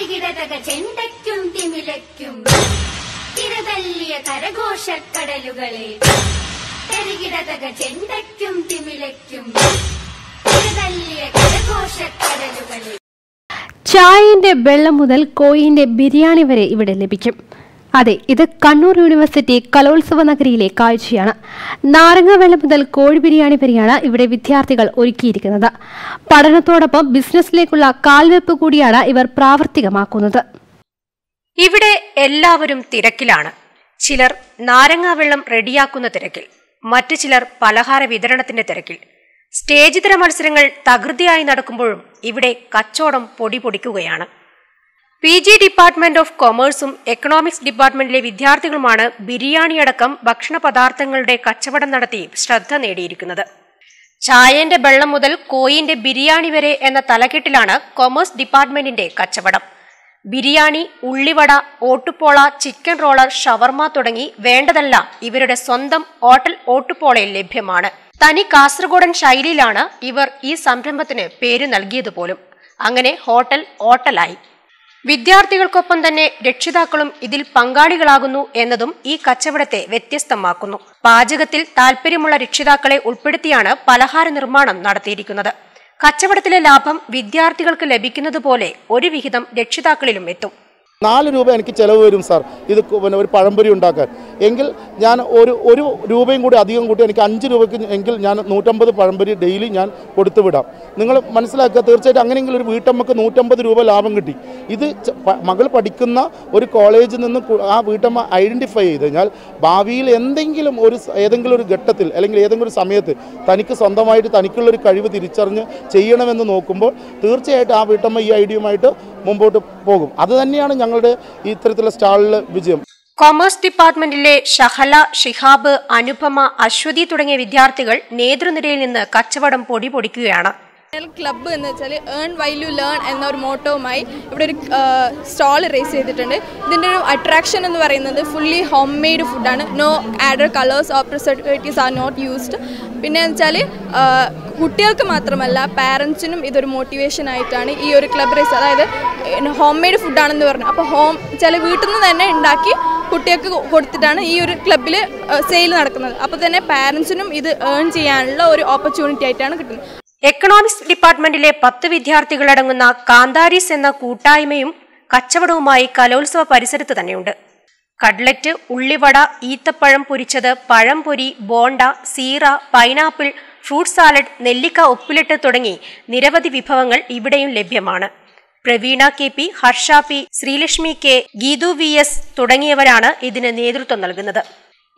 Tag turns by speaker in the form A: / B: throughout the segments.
A: തരികിടതക ചെണ്ടയ്ക്കും തിമിലയ്ക്കും തിരതല്ലിയ കരഘോഷക്കടലുകളെ. തരികിടതക ചെണ്ടയ്ക്കും തിമിലയ്ക്കും തിരതല്ലിയ കരഘോഷക്കടലുകളെ.
B: ചായന്റെ വെള്ളം മുതൽ കോയിന്റെ ബിരിയാണി വരെ ഇവിടെ ലഭിക്കും. അതെ ഇത് കണ്ണൂർ യൂണിവേഴ്സിറ്റി കലോത്സവ നഗരിയിലെ കാഴ്ചയാണ്. നാരങ്ങ മുതൽ കോഴി ബിരിയാണി വരെയാണ് ഇവിടെ വിദ്യാർത്ഥികൾ ഒരുക്കിയിരിക്കുന്നത്. പഠനത്തോടൊപ്പം ബിസിനസ്സിലേക്കുള്ള കാൽവെപ്പ് കൂടിയാണ് ഇവർ പ്രാവർത്തികമാക്കുന്നത്.
C: ഇവിടെ എല്ലാവരും തിരക്കിലാണ്. ചിലർ നാരങ്ങാവെള്ളം റെഡിയാക്കുന്ന തിരക്കിൽ മറ്റു ചിലർ പലഹാര വിതരണത്തിന്റെ തിരക്കിൽ. സ്റ്റേജ് തര മത്സരങ്ങൾ തകൃതിയായി നടക്കുമ്പോഴും ഇവിടെ കച്ചവടം പൊടി പൊടിക്കുകയാണ്. പി ജി ഡിപ്പാർട്ട്മെന്റ് ഓഫ് കൊമേഴ്സും എക്കണോമിക്സ് ഡിപ്പാർട്ട്മെന്റിലെ വിദ്യാർത്ഥികളുമാണ് ബിരിയാണിയടക്കം ഭക്ഷണ പദാർത്ഥങ്ങളുടെ കച്ചവടം നടത്തി ശ്രദ്ധ നേടിയിരിക്കുന്നത്. ചായന്റെ വെള്ളം മുതൽ കോയിന്റെ ബിരിയാണി വരെ എന്ന തലക്കെട്ടിലാണ് കൊമേഴ്സ് ഡിപ്പാർട്ട്മെന്റിന്റെ കച്ചവടം. ബിരിയാണി ഉള്ളിവട ഓട്ടുപോള ചിക്കൻ റോളർ ഷവർമ തുടങ്ങി വേണ്ടതെല്ലാം ഇവരുടെ സ്വന്തം ഹോട്ടൽ ഓട്ടുപോളയിൽ ലഭ്യമാണ്. തനി കാസർഗോഡൻ ശൈലിയിലാണ് ഇവർ ഈ സംരംഭത്തിന് പേര് നൽകിയതുപോലും. അങ്ങനെ ഹോട്ടൽ ഓട്ടലായി വിദ്യാർത്ഥികൾക്കൊപ്പം തന്നെ രക്ഷിതാക്കളും ഇതിൽ പങ്കാളികളാകുന്നു എന്നതും ഈ കച്ചവടത്തെ വ്യത്യസ്തമാക്കുന്നു. പാചകത്തിൽ താൽപ്പര്യമുള്ള രക്ഷിതാക്കളെ ഉൾപ്പെടുത്തിയാണ് പലഹാര നിർമ്മാണം നടത്തിയിരിക്കുന്നത്. കച്ചവടത്തിലെ ലാഭം വിദ്യാർത്ഥികൾക്ക് ലഭിക്കുന്നത് പോലെ ഒരു വിഹിതം രക്ഷിതാക്കളിലും എത്തും.
D: നാല് രൂപ എനിക്ക് ചിലവ് വരും സാർ. ഇത് പിന്നെ ഒരു പഴംപൊരി ഉണ്ടാക്കാൻ. എങ്കിൽ ഞാൻ ഒരു ഒരു രൂപയും കൂടി അധികം കൂട്ടി എനിക്ക് അഞ്ച് രൂപയ്ക്ക് എങ്കിൽ ഞാൻ നൂറ്റമ്പത് പഴംപൊരി ഡെയിലി ഞാൻ കൊടുത്തു വിടാം. നിങ്ങൾ മനസ്സിലാക്കുക തീർച്ചയായിട്ടും അങ്ങനെയെങ്കിൽ ഒരു വീട്ടമ്മക്ക് നൂറ്റമ്പത് രൂപ ലാഭം കിട്ടി. ഇത് മകൾ പഠിക്കുന്ന ഒരു കോളേജിൽ നിന്ന് ആ വീട്ടമ്മ ഐഡന്റിഫൈ ചെയ്ത് കഴിഞ്ഞാൽ ഭാവിയിൽ എന്തെങ്കിലും ഒരു ഏതെങ്കിലും ഒരു ഘട്ടത്തിൽ അല്ലെങ്കിൽ ഏതെങ്കിലും ഒരു സമയത്ത് തനിക്ക് സ്വന്തമായിട്ട് തനിക്കുള്ളൊരു കഴിവ് തിരിച്ചറിഞ്ഞ് ചെയ്യണമെന്ന് നോക്കുമ്പോൾ തീർച്ചയായിട്ടും ആ വീട്ടമ്മ ഈ ഐഡിയയുമായിട്ട് മുമ്പോട്ട് പോകും. അത് തന്നെയാണ് ഞങ്ങളുടെ ഈ ഇത്തരത്തിലുള്ള സ്റ്റാളിൽ വിജയം.
C: കൊമേഴ്സ് ഡിപ്പാർട്ട്മെന്റിലെ ഷഹല ഷിഹാബ് അനുപമ അശ്വതി തുടങ്ങിയ വിദ്യാർത്ഥികൾ നേതൃനിരയിൽ നിന്ന് കച്ചവടം പൊടി പൊടിക്കുകയാണ്.
E: ക്ലബ്ബ് എന്ന് വെച്ചാൽ ഏൺ വൈൽ യു ലേൺ എന്ന ഒരു മോട്ടോവുമായി ഇവിടെ ഒരു സ്റ്റോൾ റേസ് ചെയ്തിട്ടുണ്ട്. ഇതിന്റെ ഒരു അട്രാക്ഷൻ എന്ന് പറയുന്നത് ഫുള്ളി ഹോം മെയ്ഡ് ഫുഡാണ് no added colours or preservatives are not used പിന്നെ വെച്ചാൽ കുട്ടികൾക്ക് മാത്രമല്ല പാരൻസിനും ഇതൊരു മോട്ടിവേഷൻ ആയിട്ടാണ് ഈ ഒരു ക്ലബ് റേസ് അതായത് ഹോം മെയ്ഡ് ഫുഡാണെന്ന് പറഞ്ഞു. അപ്പോൾ ഹോം ചില വീട്ടിൽ നിന്ന് തന്നെ ഉണ്ടാക്കി കുട്ടികൾക്ക് കൊടുത്തിട്ടാണ് ഈ ഒരു ക്ലബ്ബിൽ സെയിൽ നടക്കുന്നത്. അപ്പോൾ തന്നെ പാരൻസിനും ഇത് ഏൺ ചെയ്യാനുള്ള ഒരു ഓപ്പർച്യൂണിറ്റി ആയിട്ടാണ് കിട്ടുന്നത്.
C: എക്കണോമിക്സ് ഡിപ്പാർട്ട്മെന്റിലെ പത്ത് വിദ്യാർത്ഥികളടങ്ങുന്ന കാന്താരിസ് എന്ന കൂട്ടായ്മയും കച്ചവടവുമായി കലോത്സവ പരിസരത്ത് തന്നെയുണ്ട്. കട്ലറ്റ് ഉള്ളിവട ഈത്തപ്പഴം പൊരിച്ചത് പഴംപൊരി ബോണ്ട സീറ പൈനാപ്പിൾ ഫ്രൂട്ട് സാലഡ് നെല്ലിക്ക ഉപ്പിലിട്ട് തുടങ്ങി നിരവധി വിഭവങ്ങൾ ഇവിടെയും ലഭ്യമാണ്. Praveena K P Harsha P Sreelakshmi K Geethu V S തുടങ്ങിയവരാണ് ഇതിന് നേതൃത്വം നൽകുന്നത്.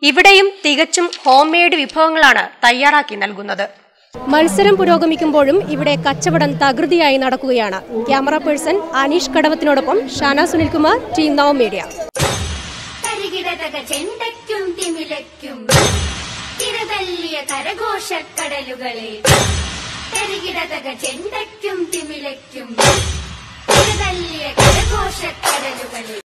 C: ഇവിടെയും തികച്ചും ഹോംമെയ്ഡ് വിഭവങ്ങളാണ് തയ്യാറാക്കി നൽകുന്നത്.
F: മത്സരം പുരോഗമിക്കുമ്പോഴും ഇവിടെ കച്ചവടം തകൃതിയായി നടക്കുകയാണ്. Camera person Aneesh കടവത്തിനോടൊപ്പം Shana Sunilkumar team now media.
A: കരഘോഷക്കടലുകളെ. തരികിടതക ചെണ്ടയ്ക്കും തിമിലയ്ക്കും കരഘോഷക്കടലുകളെ.